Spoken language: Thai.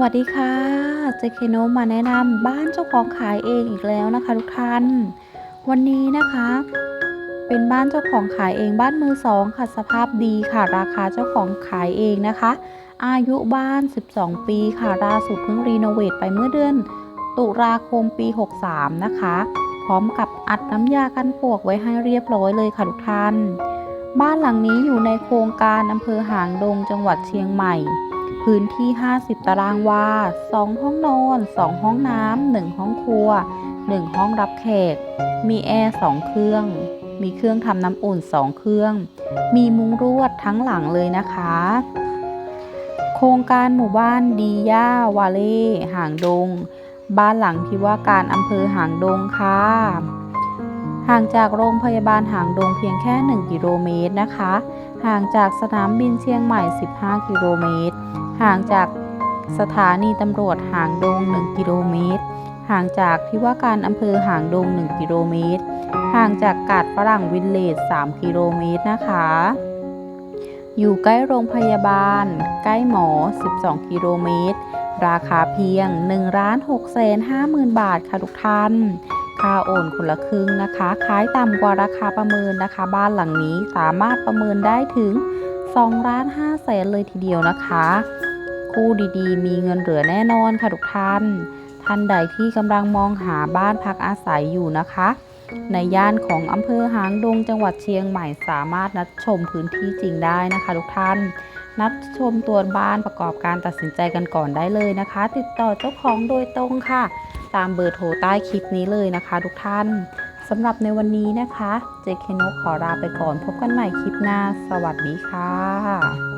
วัสดีค่ะเจเคโนมาแนะนำบ้านเจ้าของขายเองอีกแล้วนะคะทุกท่าน วันนี้นะคะ เป็นบ้านเจ้าของขายเองบ้านมือสองค่ะสภาพดีค่ะ ราคาเจ้าของขายเองนะคะ อายุบ้าน 12 ปีค่ะล่าสุดเพิ่งรีโนเวทไปเมื่อเดือน ตุลาคมปี 63 นะคะ พร้อมกับอัดน้ำยากันปวกไว้ให้เรียบร้อยเลยค่ะทุกท่าน บ้านหลังนี้อยู่ในโครงการอำเภอหางดงจังหวัดเชียงใหม่ พื้นที่ 50 ตารางวา 2 ห้องนอน 2 ห้องน้ำ 1 ห้องครัว 1 ห้องรับแขก มีแอร์ 2 เครื่อง มีเครื่องทำน้ำอุ่น 2 เครื่อง มีมุ้งรวดทั้งหลังเลยนะคะ โครงการหมู่บ้านดีย่าวาเล่หางดง บ้านหลังที่ว่าการอำเภอหางดงค่ะ ห่างจากโรงพยาบาลหางดงเพียงแค่ 1 กิโลเมตรนะคะห่างจากสนามบินเชียงใหม่ 15 กิโลเมตร ห่างจากสถานีตำรวจหางดง 1 กิโลเมตร ห่างจากที่ว่าการอำเภอหางดง 1 กิโลเมตร ห่างจากกาดฝรั่งวิลเลจ3 กิโลเมตรนะคะ อยู่ใกล้โรงพยาบาล ใกล้หมอ 12 กิโลเมตร ราคาเพียง1 6 5 0 0 0 0 บาทค่ะทุกท่านค่าโอนคนละครึ่งนะคะขายต่ำกว่าราคาประเมินนะคะ บ้านหลังนี้สามารถประเมินได้ถึง2ล้าน5แสนเลยทีเดียวนะคะ คู่ดีๆ มีเงินเหลือแน่นอนค่ะทุกท่าน ท่านใดที่กำลังมองหาบ้านพักอาศัยอยู่นะคะ ในย่านของอำเภอหางดงจังหวัดเชียงใหม่สามารถนัดชมพื้นที่จริงได้นะคะ ทุกท่าน นัดชมตัวบ้านประกอบการตัดสินใจกันก่อนได้เลยนะคะ ติดต่อเจ้าของโดยตรงค่ะ ตามเบอร์โทรใต้คลิปนี้เลยนะคะ ทุกท่านสำหรับในวันนี้นะคะ เจเคนโนขอลาไปก่อนพบกันใหม่คลิปหน้า สวัสดีค่ะ